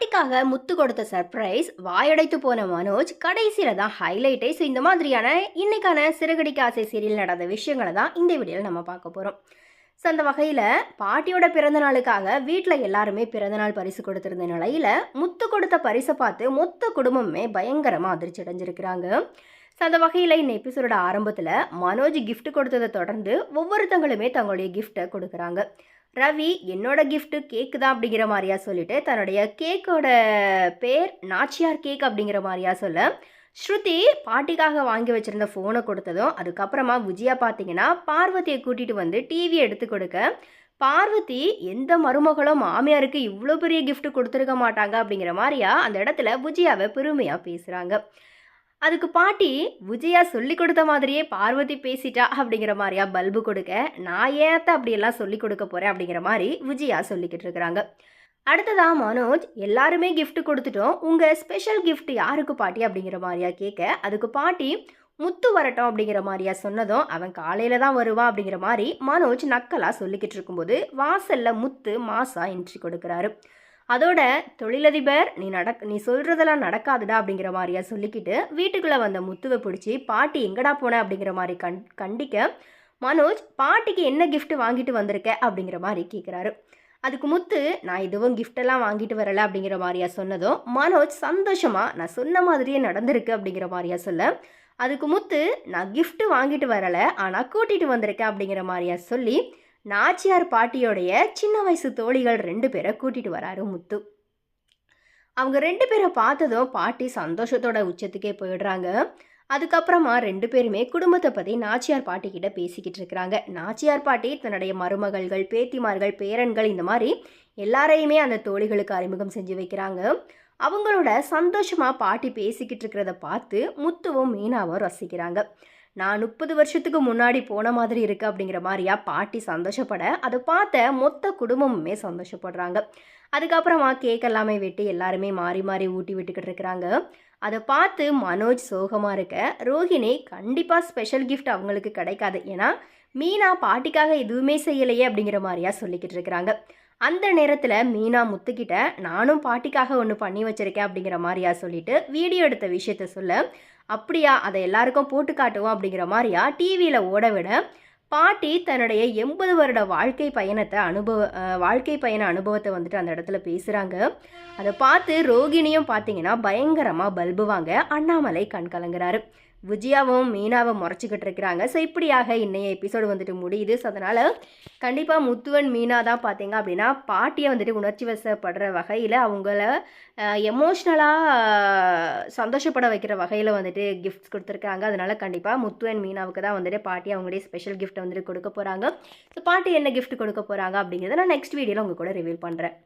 பாட்டிக்காக முத்து கொடுத்த சர்ப்ரைஸ் வாயடைத்து போன மனோஜ் கடைசியில் தான் ஹைலைட்டை ஸோ இந்த மாதிரியான இன்னைக்கான சிறுகடிக்க ஆசை சீரியல் நடந்த விஷயங்களை தான் இந்த வீடியோவில் நம்ம பார்க்க போகிறோம் ஸோ அந்த வகையில் பாட்டியோட பிறந்த நாளுக்காக வீட்டில் எல்லாருமே பிறந்தநாள் பரிசு கொடுத்துருந்த நிலையில் முத்து கொடுத்த பரிசை பார்த்து மொத்த குடும்பமே பயங்கரமாக அதிர்ச்சி அடைஞ்சிருக்கிறாங்க. ஸோ அந்த வகையில் இந்த எபிசோட ஆரம்பத்தில் மனோஜ் கிஃப்ட் கொடுத்ததை தொடர்ந்து ஒவ்வொருத்தங்களுமே தங்களுடைய கிஃப்ட்டை கொடுக்குறாங்க. ரவி என்னோட கிஃப்ட்டு கேக்கு தான் அப்படிங்கிற மாதிரியா சொல்லிட்டு தன்னுடைய கேக்கோட பேர் நாச்சியார் கேக் அப்படிங்கிற மாதிரியா சொல்ல ஸ்ருதி பாட்டிக்காக வாங்கி வச்சுருந்த ஃபோனை கொடுத்ததும் அதுக்கப்புறமா விஜயா பார்த்தீங்கன்னா பார்வதியை கூட்டிகிட்டு வந்து டிவி எடுத்து கொடுக்க பார்வதி எந்த மருமகளும் மாமியாருக்கு இவ்வளோ பெரிய கிஃப்ட் கொடுத்துருக்க மாட்டாங்க அப்படிங்கிற மாதிரியா அந்த இடத்துல விஜயாவை பெருமையாக பேசுகிறாங்க அதுக்கு பாட்டி விஜயா சொல்லி கொடுத்த மாதிரியே பார்வதி பேசிட்டா? அப்படிங்கிற மாதிரியா பல்பு கொடுக்க நான் ஏத்த அப்படியெல்லாம் சொல்லி கொடுக்க போகிறேன் அப்படிங்கிற மாதிரி விஜயா சொல்லிக்கிட்டு இருக்கிறாங்க. அடுத்ததா மனோஜ் எல்லாருமே கிஃப்ட் கொடுத்துட்டோம். உங்கள் ஸ்பெஷல் கிஃப்ட் யாருக்கு பாட்டி? அப்படிங்கிற மாதிரியா கேட்க அதுக்கு பாட்டி முத்து வரட்டும் அப்படிங்கிற மாதிரியா சொன்னதும் அவன் காலையில் தான் வருவான் அப்படிங்கிற மாதிரி மனோஜ் நக்கலாக சொல்லிக்கிட்டு இருக்கும்போது வாசலில் முத்து மாசா என்ட்ரி கொடுக்குறாரு. அதோட தொழிலதிபர் நீ நடக் நீ சொல்கிறதெல்லாம் நடக்காதுடா அப்படிங்கிற மாதிரியா சொல்லிக்கிட்டு வீட்டுக்குள்ளே வந்த முத்துவை பிடிச்சி பாட்டி எங்கடா போன? அப்படிங்கிற மாதிரி கண் கண்டிக்க மனோஜ் பாட்டிக்கு என்ன கிஃப்ட் வாங்கிட்டு வந்திருக்க? அப்படிங்கிற மாதிரி கேட்குறாரு அதுக்கு முத்து நான் எதுவும் கிஃப்டெல்லாம் வாங்கிட்டு வரல அப்படிங்கிற மாதிரியா சொன்னதும் மனோஜ் சந்தோஷமாக நான் சொன்ன மாதிரியே நடந்திருக்கு அப்படிங்கிற மாதிரியா சொல்ல அதுக்கு முத்து நான் கிஃப்ட்டு வாங்கிட்டு வரலை ஆனால் கூட்டிகிட்டு வந்திருக்கேன் அப்படிங்கிற மாதிரியா சொல்லி நாச்சியார் பாட்டியோடைய சின்ன வயசு தோழிகள் ரெண்டு பேரை கூட்டிகிட்டு வராரு முத்து. அவங்க ரெண்டு பேரை பார்த்ததும் பாட்டி சந்தோஷத்தோட உச்சத்துக்கே போயிடுறாங்க. அதுக்கப்புறமா ரெண்டு பேருமே குடும்பத்தை பற்றி நாச்சியார் பாட்டி கிட்ட பேசிக்கிட்டு இருக்கிறாங்க. நாச்சியார் பாட்டி தன்னுடைய மருமகள்கள் பேத்திமார்கள் பேரன்கள் இந்த மாதிரி எல்லாரையுமே அந்த தோழிகளுக்கு அறிமுகம் செஞ்சு வைக்கிறாங்க. அவங்களோட சந்தோஷமாக பாட்டி பேசிக்கிட்டு இருக்கிறத பார்த்து முத்துவும் மீனாவும் ரசிக்கிறாங்க. நான் முப்பது வருஷத்துக்கு முன்னாடி போன மாதிரி இருக்கு அப்படிங்கிற மாதிரியா? பாட்டி சந்தோஷப்பட. அதை பார்த்த மொத்த குடும்பமுமே சந்தோஷப்படுறாங்க. அதுக்கப்புறமா கேக் எல்லாமே வெட்டி எல்லாருமே மாறி மாறி ஊட்டி விட்டுக்கிட்டு இருக்கிறாங்க. அதை பார்த்து மனோஜ் சோகமாக இருக்க. ரோஹிணி கண்டிப்பாக ஸ்பெஷல் கிஃப்ட் அவங்களுக்கு கிடைக்காது. ஏன்னா மீனா பாட்டிக்காக எதுவுமே செய்யலையே அப்படிங்கிற மாதிரியா சொல்லிக்கிட்டு இருக்கிறாங்க. அந்த நேரத்தில் மீனா முத்துக்கிட்ட நானும் பாட்டிக்காக ஒன்று பண்ணி வச்சுருக்கேன் அப்படிங்கிற மாதிரியா சொல்லிட்டு வீடியோ எடுத்த விஷயத்த சொல்ல அப்படியா அதை எல்லாருக்கும் போட்டு காட்டுவோம் அப்படிங்கிற மாதிரியா டிவியில் ஓட விட பாட்டி தன்னுடைய எண்பது வருட வாழ்க்கை பயணத்தை அனுபவ வாழ்க்கை பயண அனுபவத்தை வந்துட்டு அந்த இடத்துல பேசுகிறாங்க அதை பார்த்து ரோகிணியும் பார்த்தீங்கன்னா பயங்கரமாக பல்புவாங்க. அண்ணாமலை கண் கலங்குறாரு. விஜயாவும் மீனாவும் முறைச்சிக்கிட்டு இருக்கிறாங்க. ஸோ இப்படியாக இன்னைய எபிசோடு வந்துட்டு முடியுது. ஸோ அதனால் கண்டிப்பாக முத்துவன் மீனா தான் பார்த்தீங்க அப்படின்னா பாட்டியை வந்துட்டு உணர்ச்சி வசப்படுற வகையில் அவங்கள எமோஷ்னலாக சந்தோஷப்பட வைக்கிற வகையில் வந்துட்டு கிஃப்ட்ஸ் கொடுத்துருக்காங்க. அதனால் கண்டிப்பாக முத்துவன் மீனாவுக்கு தான் வந்துட்டு பாட்டி அவங்களுடைய ஸ்பெஷல் கிஃப்ட் வந்துட்டு கொடுக்க போகிறாங்க ஸோ பாட்டி என்ன கிஃப்ட் கொடுக்க போகிறாங்க அப்படிங்கிறத நான் நெக்ஸ்ட் வீடியோவில் உங்கள் கூட ரிவீல் பண்ணுறேன்